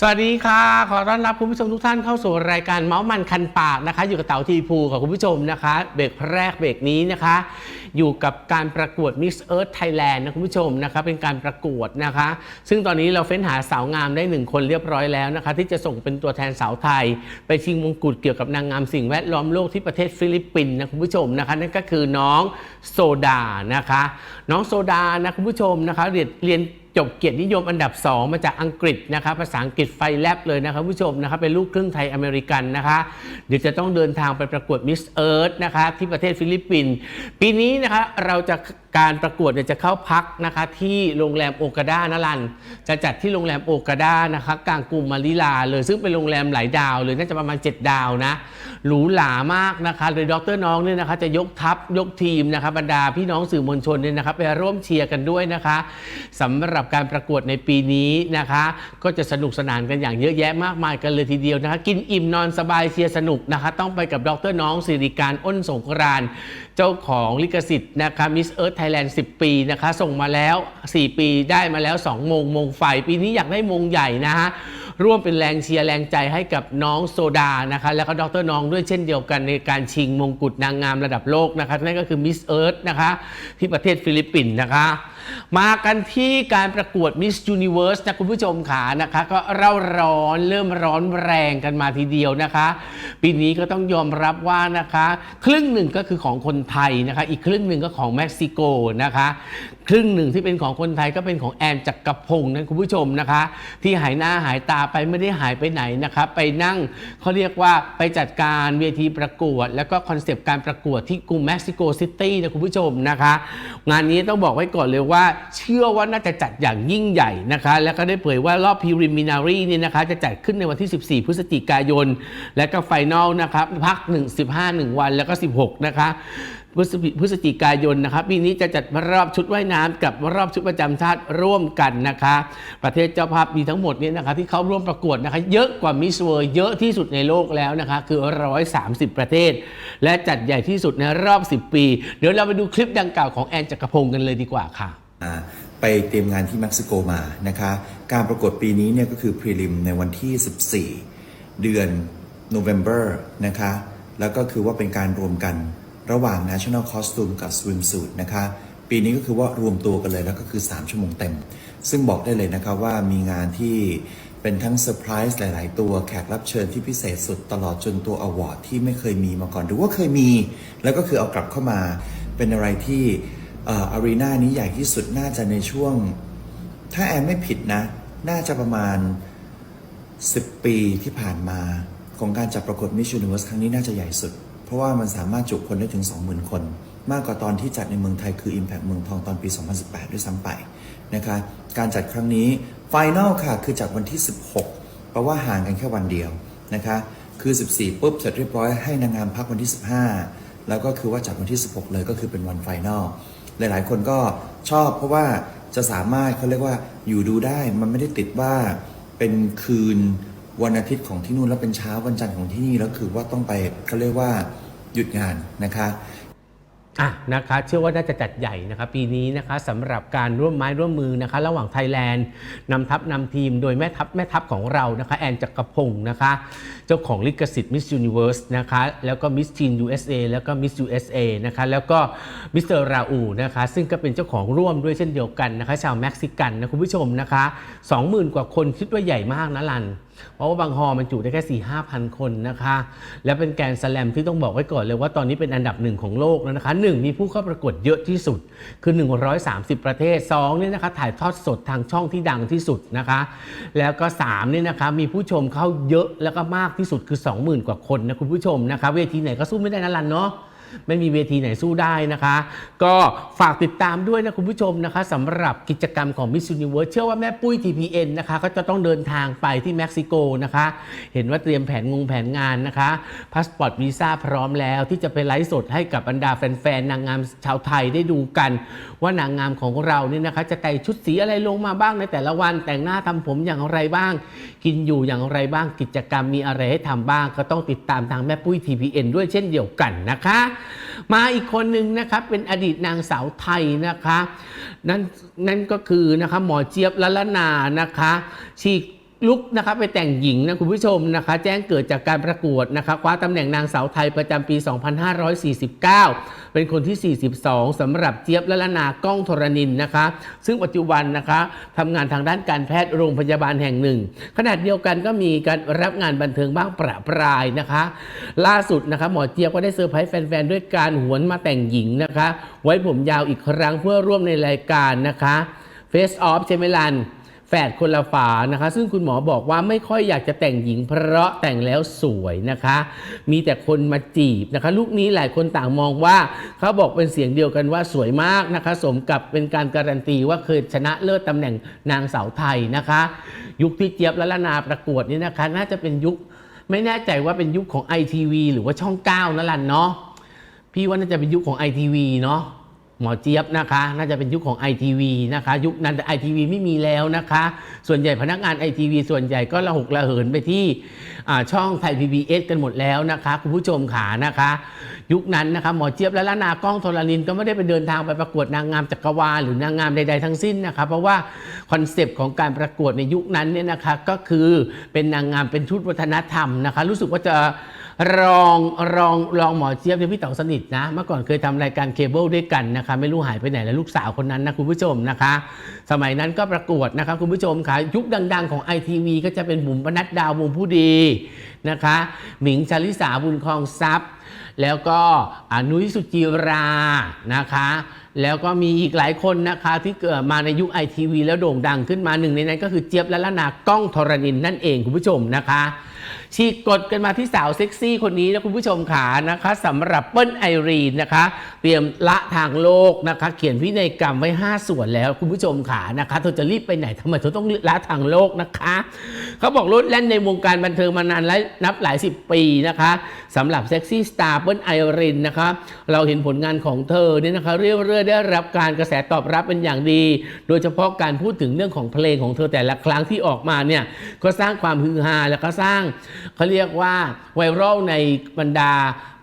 สวัสดีค่ะ ขอต้อนรับคุณผู้ชมทุกท่านเข้าสู่รายการเมาส์มันคันปากนะคะ อยู่กับเต๋าทีพูกับคุณผู้ชมนะคะ เบรกแรกเบรกนี้นะคะ อยู่กับการประกวด Miss Earth Thailand นะคุณผู้ชมนะคะเป็นการประกวดนะคะ ซึ่งตอนนี้เราเฟ้นหาสาวงามได้หนึ่งคนเรียบร้อยแล้วนะคะ ที่จะส่งเป็นตัวแทนสาวไทย ไปชิงมงกุฎเกี่ยวกับนางงามสิ่งแวดล้อมโลกที่ประเทศฟิลิปปินส์นะคุณผู้ชมนะคะ นั่นก็คือน้องโซดานะคะ น้องโซดานะคุณผู้ชมนะคะเรียนเรียน จบเกียรตินิยมอันดับ 2 มาจากอังกฤษนะคะภาษาอังกฤษไฟแลบเลยนะคะผู้ชมนะคะเป็นลูกครึ่งไทยอเมริกันนะคะเดี๋ยวจะต้องเดินทางไปประกวดมิสเอิร์ธนะคะที่ประเทศฟิลิปปินส์ปีนี้นะคะเราจะการประกวดเนี่ยจะเข้าพักนะคะที่โรงแรมโอกาดานลัน จะจัดที่โรงแรมโอกาดานะคะกลางกรุงมานิลาเลยซึ่งเป็นโรงแรมหลายดาวเลยน่าจะประมาณ 7 ดาวนะหรูหรามากนะคะโดยดรน้องเนี่ยนะคะจะยกทัพยกทีมนะคะบรรดาพี่น้องสื่อมวลชนเนี่ยนะคะไปร่วมเชียร์กันด้วยนะคะสำหรับการประกวดในปีนี้นะคะ ก็จะสนุกสนานกันอย่างเยอะแยะมากมายกันเลยทีเดียวนะคะกินอิ่มนอนสบายเชียร์สนุกนะคะ ต้องไปกับดรน้องสิริการอ้นสงกรานเจ้าของลิขสิทธิ์นะคะมิสเอิร์ธไทยแลนด์ 10 ปีนะคะ ส่งมาแล้ว 4 ปีได้มาแล้ว 2 มงมงไฟ ปีนี้อยากได้มงใหญ่นะฮะร่วมเป็นแรงเชียร์แรงใจให้กับน้องโซดานะคะ แล้วก็ดรน้องด้วยเช่นเดียวกันในการชิงมงกุฎนางงามระดับโลกนะคะนั่นก็คือมิสเอิร์ธนะคะ ที่ประเทศฟิลิปปินส์นะคะมากันที่การประกวด Miss Universe นะคุณผู้ชมขานะคะ ก็เร่าร้อนเริ่มร้อนแรงกันมาทีเดียวนะคะ ปีนี้ก็ต้องยอมรับว่านะคะ ครึ่งหนึ่งก็คือของคนไทยนะคะ อีกครึ่งหนึ่งก็ของเม็กซิโกนะคะ ครึ่งหนึ่งที่เป็นของคนไทยก็เป็นของแอนจักรพงศ์นะคุณผู้ชมนะคะ ที่หายหน้าหายตาไปไม่ได้หายไปไหนนะคะไปนั่งเขาเรียกว่าไปจัดการเวทีประกวด แล้วก็คอนเซปต์การประกวดที่กรุงเม็กซิโกซิตี้นะคุณผู้ชมนะคะ งานนี้ต้องบอกไว้ก่อนเลยว่าเชื่อว่าน่าจะจัดอย่างยิ่งใหญ่นะคะ แล้วก็ได้เผยว่ารอบ preliminary เนี่ยนะคะ จะจัดขึ้นในวันที่ 14 พฤศจิกายน และก็ไฟนอลนะครับพัก 1 15 1 วันแล้วก็ 16 นะคะพฤศจิกายนนะครับปีนี้จะจัดรอบชุดว่ายน้ำกับรอบชุดประจำชาติร่วมกันนะคะ ประเทศเจ้าภาพมีทั้งหมดเนี่ยนะคะที่เขาร่วมประกวดนะคะเยอะกว่ามิสเวอร์เยอะที่สุดในโลกแล้วนะคะคือ 130 ประเทศ และจัดใหญ่ที่สุดในรอบ 10 ปี เดี๋ยวเราไปดูคลิปดังกล่าวของแอนจักรพงศ์กันเลยดีกว่าค่ะไปเตรียมงานที่เม็กซิโกมานะคะ การประกวดปีนี้เนี่ยก็คือพรีลิมในวันที่ 14 เดือน November นะคะ แล้วก็คือว่าเป็นการรวมกัน ระหว่าง National Costume กับ Swimsuit นะคะปีนี้ก็คือว่ารวมตัวกันเลยแล้วก็คือ 3 ชั่วโมงเต็ม ซึ่งบอกได้เลยนะคะว่ามีงานที่เป็นทั้งเซอร์ไพรส์หลาย ๆ ตัวแขกรับเชิญที่พิเศษสุดตลอดจนตัวอวอร์ดที่ไม่เคยมีมาก่อนหรือว่าเคยมี แล้วก็คือเอากลับเข้ามาเป็นอะไรที่อารีนานี้ใหญ่ที่สุดน่าจะในช่วง ถ้าแอนไม่ผิดนะ น่าจะประมาณ 10 ปีที่ผ่านมา ของการจัดประกวด Miss Universe ครั้งนี้น่าจะใหญ่สุด เพราะว่ามันสามารถจุคนได้ถึง 20,000 คน มากกว่าตอนที่จัดในเมืองไทยคือ Impact เมืองทองตอนปี 2018 ด้วยซ้ำไปนะคะการจัดครั้งนี้ Final ค่ะคือจากวันที่ 16 เพราะว่าห่างกันแค่วันเดียวนะคะคือ 14 ปุ๊บเสร็จเรียบร้อยให้นางงามพักวันที่ 15 แล้วก็คือว่าจัดวันที่ 16 เลยก็คือเป็นวันไฟนอลหลายๆ คนก็ชอบเพราะว่าจะสามารถเขาเรียกว่าอยู่ดูได้มันไม่ได้ติดว่าเป็นคืน วันอาทิตย์ของที่นู่นแล้วเป็นเช้าวันจันทร์ของที่นี่แล้วคือว่าต้องไปเขาเรียกว่าหยุดงานนะคะอะนะคะเชื่อว่าน่าจะจัดใหญ่นะคะปีนี้นะคะสำหรับการร่วมไม้ร่วมมือนะคะระหว่างไทยแลนด์นำทัพนำทีมโดยแม่ทัพแม่ทัพของเรานะคะแอนจักรพงศ์นะคะเจ้าของลิขสิทธิ์ Miss Universe นะคะแล้วก็ Miss Teen USA แล้วก็ Miss USA นะคะแล้วก็มิสเตอร์ราอูนะคะซึ่งก็เป็นเจ้าของร่วมด้วยเช่นเดียวกันนะคะชาวเม็กซิกันนะคุณผู้ชมนะคะ 20,000 กว่าคนคิดว่าใหญ่มากนะลัน เพราะว่าบางฮอมันจุได้แค่4ี่ห้าพันคนนะคะ และเป็นแกนสแลมที่ต้องบอกไว้ก่อนเลยว่าตอนนี้เป็นอันดับหนึ่งของโลกแล้วนะคะหนึ่งมีผู้เข้าประกวดเยอะที่สุด คือ 130 ประเทศ2เนี่ยนะคะถ่ายทอดสดทางช่องที่ดังที่สุดนะคะ แล้วก็3เนี่ยนะคะมีผู้ชมเข้าเยอะแล้วก็มากที่สุดคือ 20,000 กว่าคนนะคุณผู้ชมนะคะเวทีไหนก็สู้ไม่ได้นะลันเนาะ ไม่มีเวทีไหนสู้ได้นะคะ ก็ฝากติดตามด้วยนะคุณผู้ชมนะคะสำหรับกิจกรรมของ Miss Universe เชื่อว่าแม่ปุ้ย TPN นะคะ ก็จะต้องเดินทางไปที่เม็กซิโกนะคะ เห็นว่าเตรียมแผนงงแผนงานนะคะพาสปอร์ตวีซ่าพร้อมแล้วที่จะไปไลฟ์สดให้กับบรรดาแฟนๆนางงามชาวไทยได้ดูกัน ว่านางงามของเราเนี่ยนะคะ จะแต่งชุดสีอะไรลงมาบ้างในแต่ละวันแต่งหน้าทำผมอย่างไรบ้าง กินอยู่อย่างไรบ้างกิจกรรมมีอะไรให้ทำบ้าง ก็ต้องติดตามทางแม่ปุ้ย TPN ด้วยเช่นเดียวกันนะคะมาอีกคนหนึ่งนะครับเป็นอดีตนางสาวไทยนะคะ นั่นนั่นก็คือนะคะหมอเจี๊ยบละละนานะคะชี ลุกนะคะไปแต่งหญิงนะคุณผู้ชมนะคะ แจ้งเกิดจากการประกวดนะคะคว้าตำแหน่งนางสาวไทยประจำปี 2549 เป็นคนที่ 42สำหรับเจี๊ยบละละนากล้องธรณินนะคะ ซึ่งปัจจุบันนะคะทำงานทางด้านการแพทย์โรงพยาบาลแห่งหนึ่ง ขณะเดียวกันก็มีการรับงานบันเทิงบ้างประปรายนะคะ ล่าสุดนะคะหมอเจี๊ยบก็ได้เซอร์ไพรส์แฟนๆด้วยการหวนมาแต่งหญิงนะคะ ไว้ผมยาวอีกครั้งเพื่อร่วมในรายการนะคะ Face Off ใช่ไหมลัน แฝดคนละฝานะคะ ซึ่งคุณหมอบอกว่าไม่ค่อยอยากจะแต่งหญิงเพราะแต่งแล้วสวยนะคะ มีแต่คนมาจีบนะคะ ลูกนี้หลายคนต่างมองว่า เขาบอกเป็นเสียงเดียวกันว่าสวยมากนะคะ สมกับเป็นการการันตีว่าเคยชนะเลิศตำแหน่งนางสาวไทยนะคะ ยุคที่เจี๊ยบและละนาประกวดนี่นะคะ น่าจะเป็นยุคไม่แน่ใจว่าเป็นยุคของ ITV หรือว่าช่อง 9นั่นแหละเนาะพี่ว่าน่าจะเป็นยุคของ ITV เนาะ หมอเจี๊ยบนะคะ น่าจะเป็นยุคของ ITV นะคะ ยุคนั้นแต่ ITV ไม่มีแล้วนะคะ ส่วนใหญ่พนักงาน ITV ส่วนใหญ่ก็ระหกระเหินไปที่ช่องไทย PBS กันหมดแล้วนะคะ คุณผู้ชมขานะคะ ยุคนั้นนะคะหมอเจี๊ยบและละนากล้องโทรลินก็ไม่ได้ไปเดินทางไปประกวดนางงามจักรวาลหรือนางงามใดๆทั้งสิ้นนะคะ เพราะว่าคอนเซปต์ของการประกวดในยุคนั้นเนี่ยนะคะก็คือเป็นนางงามเป็นชุดวัฒนธรรมนะคะ รู้สึกว่าจะ รองรองรองหมอเจี๊ยบเนี่ยพี่เต๋าสนิทนะ เมื่อก่อนเคยทำรายการเคเบิลด้วยกันนะคะ ไม่รู้หายไปไหนแล้วลูกสาวคนนั้นนะคุณผู้ชมนะคะ สมัยนั้นก็ประกวดนะคะคุณผู้ชมค่ะ ยุคดัง ๆ ของ ITV ก็จะเป็นบุ๋มปนัดดาววงผู้ดีนะคะ หมิงชาลิสาบุญคลองทรัพย์ แล้วก็อนุยสุจิรานะคะ แล้วก็มีอีกหลายคนนะคะที่เกิดมาในยุค ITV แล้วโด่งดังขึ้นมาหนึ่งในนั้นก็คือเจี๊ยบและละนากล้องธรณินนั่นเองคุณผู้ชมนะคะ ฉีกกดกันมาที่สาวเซ็กซี่คนนี้นะคุณผู้ชมขานะคะสำหรับเปิ้ลไอรีนนะคะ เตรียมละทางโลกนะคะ เขียนพินัยกรรมไว้ 5 ส่วนแล้วคุณผู้ชมขานะคะเธอจะรีบไปไหนทำไมเธอต้องละทางโลกนะคะเขาบอกรถแล่นในวงการบันเทิงมานานและนับหลายสิบปีนะคะสำหรับเซ็กซี่สตาร์เปิ้ลไอรีนนะคะเราเห็นผลงานของเธอเนี่ยนะคะเรื่อยๆได้รับการกระแสตอบรับเป็นอย่างดี โดยเฉพาะการพูดถึงเรื่องของเพลงของเธอแต่ละครั้งที่ออกมาเนี่ยก็สร้างความฮือฮาแล้วก็สร้างเขาเรียกว่าไวรัลในบรรดา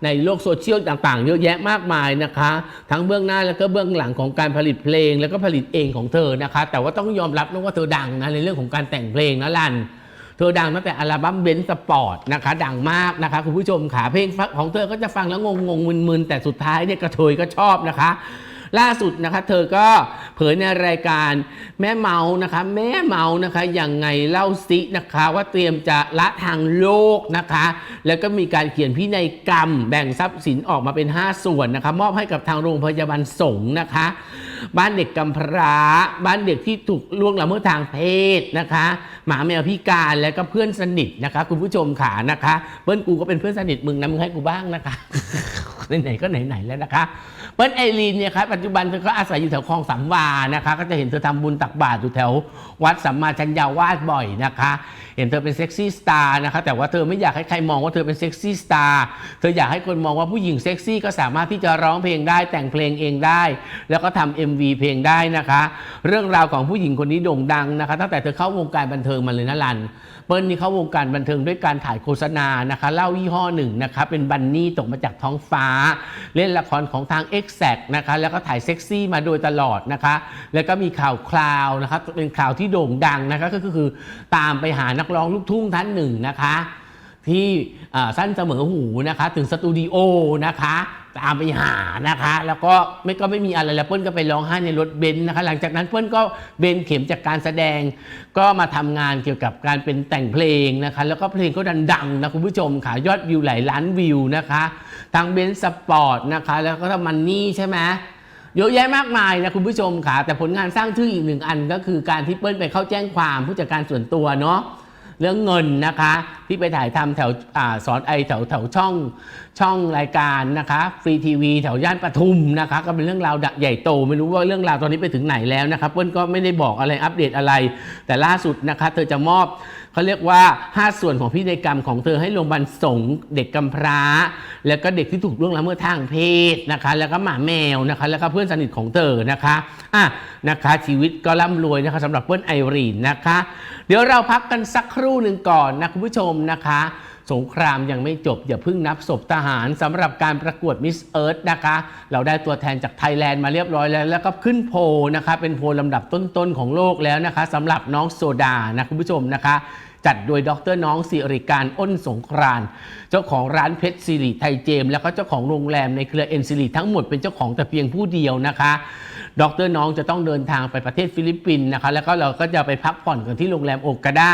ในโลกโซเชียลต่างๆ เยอะแยะมากมายนะคะ ทั้งเบื้องหน้าแล้วก็เบื้องหลังของการผลิตเพลง แล้วก็ผลิตเองของเธอนะคะ แต่ว่าต้องยอมรับนะว่าเธอดังนะในเรื่องของการแต่งเพลงนะลันเธอดังตั้งแต่อัลบั้มเบนสปอร์ตนะคะ ดังมากนะคะคุณผู้ชมขาเพลงของเธอก็จะฟังแล้วงงงมึนๆแต่สุดท้ายเนี่ยกระเทยก็ชอบนะคะ ล่าสุดนะคะเธอก็เผยในรายการแม่เมานะคะแม่เมานะคะยังไงเล่าซินะคะว่าเตรียมจะละทางโลกนะคะ แล้วก็มีการเขียนพินัยกรรม แบ่งทรัพย์สินออกมาเป็น 5 ส่วนนะคะมอบให้กับทางโรงพยาบาลสงฆ์นะคะ บ้านเด็กกำพร้า บ้านเด็กที่ถูกล่วงละเมิดทางเพศนะคะ หมาแมวพิการและก็เพื่อนสนิทนะคะ คุณผู้ชมขานะคะเปิ้ลกูก็เป็นเพื่อนสนิทมึงนะมึงให้กูบ้างนะคะไหนๆก็ไหนๆแล้วนะคะ เปิ้ลไอรีนเนี่ยครับปัจจุบันเธอก็อาศัยอยู่แถวคลองสามวานะคะ ก็จะเห็นเธอทำบุญตักบาตรอยู่แถววัดสัมมาชัญญาวาสบ่อยนะคะ เห็นเธอเป็นเซ็กซี่สตาร์นะคะแต่ว่าเธอไม่อยากให้ใครมองว่าเธอเป็นเซ็กซี่สตาร์เธออยากให้คนมองว่าผู้หญิงเซ็กซี่ก็สามารถที่จะร้องเพลงได้แต่งเพลงเองได้ แล้วก็ทำ MV เพลงได้นะคะ เรื่องราวของผู้หญิงคนนี้โด่งดังนะคะตั้งแต่เธอเข้าวงการบันเทิงมาเลยนะลันเปิ้ลนี่เข้าวงการบันเทิงด้วยการถ่ายโฆษณานะคะเล่ายี่ห้อหนึ่งนะคะเป็นบันนี่ตกมาจากท้องฟ้า เล่นละครของทาง e กแซกนะคะแล้วก็ถ่ายเซ็กซี่มาโดยตลอดนะคะ แล้วก็มีข่าวคราวนะคะเป็นข่าวที่โด่งดังนะคะก็คือตามไปหานักร้องลูกทุ่งท่านหนึ่งนะคะ ที่สั้นเสมอหูนะคะ ถึงสตูดิโอนะคะ ตามไปหานะคะ แล้วก็ไม่ก็ไม่มีอะไรแล้วเปิ้ลก็ไปร้องไห้ในรถเบนซ์นะคะ หลังจากนั้นเปิ้ลก็เบนเข็มจากการแสดง ก็มาทำงานเกี่ยวกับการเป็นแต่งเพลงนะคะ แล้วก็เพลงก็ดังๆนะคุณผู้ชมค่ะยอดวิวหลายล้านวิวนะคะทางเบนซ์สปอร์ตนะคะ แล้วก็ทำมันนี่ใช่ไหมเยอะแยะมากมายนะคุณผู้ชมค่ะแต่ผลงานสร้างชื่ออีกหนึ่งอันก็คือการที่เปิ้ลไปเข้าแจ้งความผู้จัดการส่วนตัวเนาะ เรื่องเงินนะคะ ที่ไปถ่ายทำแถวอสอนไอแถวแถวช่องช่องรายการนะคะฟรีทีวีแถวย่านปทุมนะคะก็เป็นเรื่องราวใหญ่โต ไม่รู้ว่าเรื่องราวตอนนี้ไปถึงไหนแล้วนะครับเพื่อนก็ไม่ได้บอกอะไรอัปเดตอะไร แต่ล่าสุดนะคะ เธอจะมอบ เขาเรียกว่า 5 ส่วนของพินัยกรรมของเธอให้โรงพยาบาลสงฆ์เด็กกำพร้า แล้วก็เด็กที่ถูกล่วงละเมิดทางเพศนะคะ แล้วก็หมาแมวนะคะ แล้วก็เพื่อนสนิทของเธอนะคะอะนะคะชีวิตก็ร่ำรวยนะคะสำหรับเพื่อนไอรีนนะคะ เดี๋ยวเราพักกันสักครู่หนึ่งก่อนนะคุณผู้ชมนะคะ สงครามยังไม่จบ อย่าเพิ่งนับศพทหารสำหรับการประกวดมิสเอิร์ธนะคะ เราได้ตัวแทนจากไทยแลนด์มาเรียบร้อยแล้ว แล้วก็ขึ้นโพนะคะ เป็นโพลลำดับต้นๆของโลกแล้วนะคะสำหรับน้องโซดานะคุณผู้ชมนะคะ จัดโดยดรน้องสิริการอ้นสงกรานเจ้าของร้านเพชรสิริไทยเจม แล้วก็เจ้าของโรงแรมในเครือเอ็นสิริทั้งหมดเป็นเจ้าของแต่เพียงผู้เดียวนะคะ ดรน้องจะต้องเดินทางไปประเทศฟิลิปปินส์นะคะ แล้วก็เราก็จะไปพักผ่อนกันที่โรงแรมโอกาดา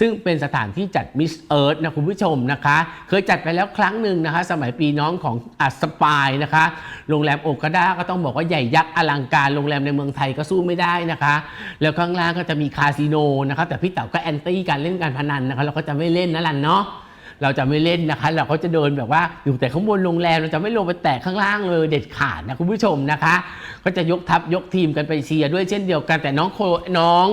ซึ่งเป็นสถานที่จัดมิสเอิร์ธนะคุณผู้ชมนะคะ เคยจัดไปแล้วครั้งหนึ่งนะคะ สมัยปีน้องของอัสปายนะคะ โรงแรมโอกาดาก็ต้องบอกว่าใหญ่ยักษ์อลังการโรงแรมในเมืองไทยก็สู้ไม่ได้นะคะ แล้วข้างล่างก็จะมีคาสิโนนะคะแต่พี่เต๋าก็แอนตี้การเล่นการพนันนะคะเราก็จะไม่เล่นนะลันเนาะ เราจะไม่เล่นนะคะ เราก็จะเดินแบบว่าอยู่แต่ข้างบนโรงแรมเราจะไม่ลงไปแตะข้างล่างเลยเด็ดขาดนะคุณผู้ชมนะคะ ก็จะยกทัพยกทีมกันไปเชียร์ด้วยเช่นเดียวกันแต่น้องโคน้อง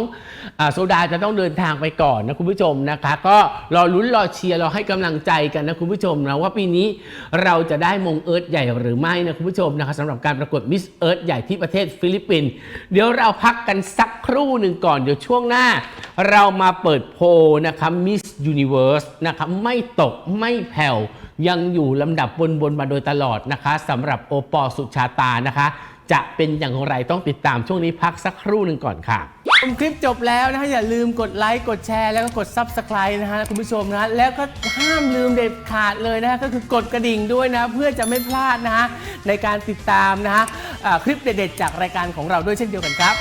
อโซดาจะต้องเดินทางไปก่อนนะคุณผู้ชมนะคะ ก็รอลุ้นรอเชียร์รอให้กำลังใจกันนะคุณผู้ชมนะว่าปีนี้เราจะได้มงเอิร์ธใหญ่หรือไม่นะคุณผู้ชมนะคะสำหรับการประกวดมิสเอิร์ธใหญ่ที่ประเทศฟิลิปปินส์เดี๋ยวเราพักกันสักครู่หนึ่งก่อนเดี๋ยวช่วงหน้า เรามาเปิดโพลนะคะมิสยูนิเวิร์สนะคะไม่ตกไม่แผ่ว ยังอยู่ลำดับบนบนมาโดยตลอดนะคะสำหรับโอปอลสุชาตานะคะ จะเป็นอย่างไรต้องติดตามช่วงนี้พักสักครู่หนึ่งก่อนค่ะชมคลิปจบแล้วนะคะอย่าลืมกดไลค์กดแชร์แล้วก็กด Subscribe นะฮะคุณผู้ชมนะแล้วก็ห้ามลืมเด็ดขาดเลยนะก็คือกดกระดิ่งด้วยนะ เพื่อจะไม่พลาดนะฮะในการติดตามนะฮะคลิปเด็ดๆจากรายการของเราด้วยเช่นเดียวกันครับ